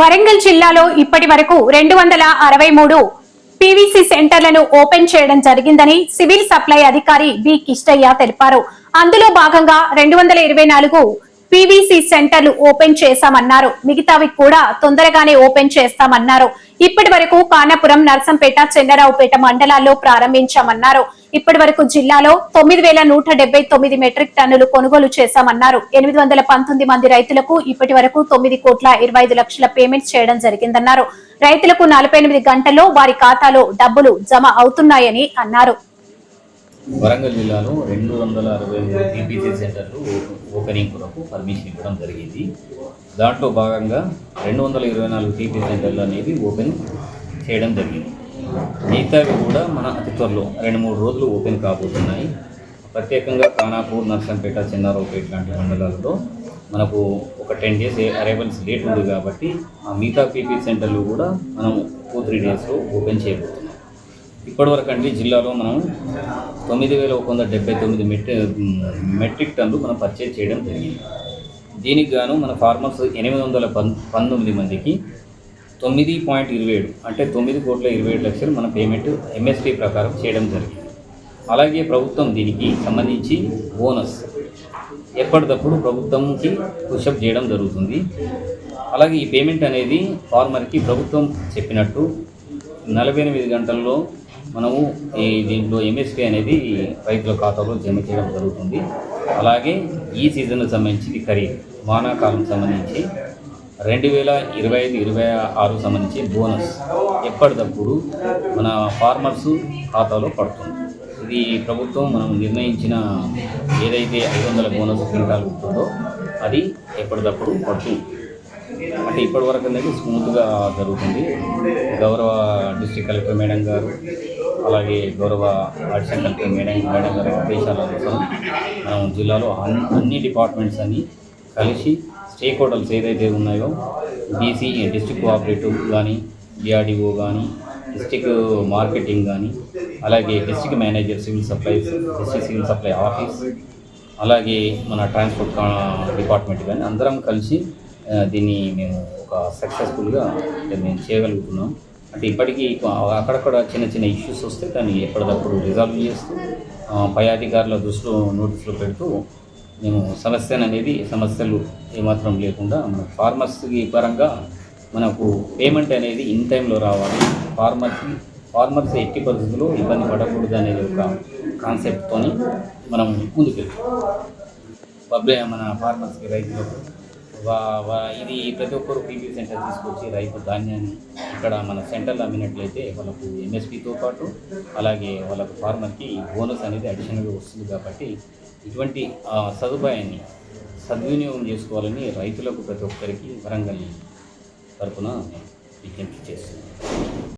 వరంగల్ జిల్లాలో ఇప్పటి వరకు రెండు వందల అరవై మూడు పీవీసీ సెంటర్లను ఓపెన్ చేయడం జరిగిందని సివిల్ సప్లై అధికారి బి కిష్టయ్య తెలిపారు. అందులో భాగంగా రెండు వందల ఇరవై నాలుగు పీవీసీ సెంటర్లు ఓపెన్ చేశామన్నారు. మిగతావి కూడా తొందరగానే ఓపెన్ చేస్తామన్నారు. ఇప్పటి వరకు కానాపురం నర్సంపేట చెన్నరావుపేట మండలాల్లో ప్రారంభించామన్నారు. ఇప్పటి వరకు జిల్లాలో తొమ్మిది వేల నూట డెబ్బై తొమ్మిది మెట్రిక్ టన్నులు కొనుగోలు చేశామన్నారు. ఎనిమిది వందల పంతొమ్మిది మంది రైతులకు ఇప్పటి వరకు తొమ్మిది కోట్ల ఇరవై ఐదు లక్షల పేమెంట్ చేయడం జరిగిందన్నారు. రైతులకు నలభై ఎనిమిది గంటల్లో వారి ఖాతాలో డబ్బులు జమ అవుతున్నాయని అన్నారు. వరంగల్ జిల్లాలో రెండు వందల అరవై టీపీసీ సెంటర్లు ఓపెనింగ్ కొరకు పర్మిషన్ ఇవ్వడం జరిగింది. దాంట్లో భాగంగా రెండు వందల ఇరవై నాలుగు టీపీ సెంటర్లు అనేవి ఓపెన్ చేయడం జరిగింది. మిగతావి కూడా మన అతి త్వరలో రెండు మూడు రోజులు ఓపెన్ కాబోతున్నాయి. ప్రత్యేకంగా ఖానాపూర్ నర్సంపేట చెన్నారావుపేట లాంటి మండలాల్లో మనకు ఒక టెన్ డేస్ అరైవల్స్ లేట్ ఉంది కాబట్టి ఆ మిగతా పీపీ సెంటర్లు కూడా మనం టూ త్రీ డేస్లో ఓపెన్ చేయబోతున్నాం. ఇప్పటివరకు అండి జిల్లాలో మనం తొమ్మిది వేల ఒక వంద డెబ్బై తొమ్మిది మెట్రి మెట్రిక్ టన్లు మనం పర్చేజ్ చేయడం జరిగింది. దీనికి గాను మన ఫార్మర్స్ ఎనిమిది వందల పం పంతొమ్మిది మందికి తొమ్మిది పాయింట్ ఇరవై ఏడు అంటే తొమ్మిది కోట్ల ఇరవై ఏడు లక్షలు మన పేమెంట్ ఎంఎస్పి ప్రకారం చేయడం జరిగింది. అలాగే ప్రభుత్వం దీనికి సంబంధించి బోనస్ ఎప్పటికప్పుడు ప్రభుత్వంకి పుషప్ చేయడం జరుగుతుంది. అలాగే ఈ పేమెంట్ అనేది ఫార్మర్కి ప్రభుత్వం చెప్పినట్టు నలభై ఎనిమిది గంటల్లో మనము ఈ దీంట్లో ఎంఎస్పి అనేది రైతుల ఖాతాలో జమ చేయడం జరుగుతుంది. అలాగే ఈ సీజన్కి సంబంధించి ఖరీఫ్ వానాకాలం సంబంధించి రెండు వేల ఇరవై ఐదు ఇరవై ఆరు సంబంధించి బోనస్ ఎప్పటికప్పుడు మన ఫార్మర్స్ ఖాతాలో పడుతుంది. ఇది ప్రభుత్వం మనం నిర్ణయించిన ఏదైతే ఐదు వందల బోనస్ క్వింటాలు ఉంటుందో అది ఎప్పటికప్పుడు పడుతుంది. అంటే ఇప్పటి వరకు అనేది స్మూత్గా జరుగుతుంది. గౌరవ డిస్ట్రిక్ట్ కలెక్టర్ మేడం గారు అలాగే గౌరవ అడిషనల్ కలెక్టర్ మేడం మేడం గారి ఆదేశాల కోసం మనం జిల్లాలో అన్ని డిపార్ట్మెంట్స్ అన్ని కలిసి స్టేక్ హోల్డర్స్ ఏదైతే ఉన్నాయో బీసీ డిస్టిక్ కోఆపరేటివ్ కానీ డిఆర్డిఓ కానీ డిస్ట్రిక్ట్ మార్కెటింగ్ కానీ అలాగే district manager civil supplies district civil supply office అలాగే మన ట్రాన్స్పోర్ట్ కా- డిపార్ట్మెంట్ కానీ అందరం కలిసి దీన్ని మేము ఒక సక్సెస్ఫుల్గా మేము చేయగలుగుతున్నాం. అంటే ఇప్పటికీ అక్కడక్కడ చిన్న చిన్న ఇష్యూస్ వస్తే దాన్ని ఎప్పటికప్పుడు రిజాల్వ్ చేస్తూ పై అధికారుల దృష్టిలో నోటీసులు పెడుతూ మేము సమస్యను అనేది సమస్యలు ఏమాత్రం లేకుండా మన ఫార్మర్స్కి పరంగా మనకు పేమెంట్ అనేది ఇన్ టైంలో రావాలి. ఫార్మర్స్కి ఫార్మర్స్ ఎట్టి పరిస్థితుల్లో ఇబ్బంది పడకూడదు అనేది ఒక కాన్సెప్ట్తో మనం ముందుకెళ్తాం. పబ్లిక్ మన ఫార్మర్స్కి రైతులకు ఇది ప్రతి ఒక్కరు పీపీ సెంటర్ తీసుకొచ్చి రైతు ధాన్యాన్ని ఇక్కడ మన సెంటర్లో అమ్మినట్లయితే వాళ్ళకు ఎంఎస్పితో పాటు అలాగే వాళ్ళకు ఫార్మర్కి బోనస్ అనేది అడిషనల్గా వస్తుంది కాబట్టి ఇటువంటి సదుపాయాన్ని సద్వినియోగం చేసుకోవాలని రైతులకు ప్రతి ఒక్కరికి వరంగల్ తరఫున విజ్ఞప్తి చేస్తున్నాను.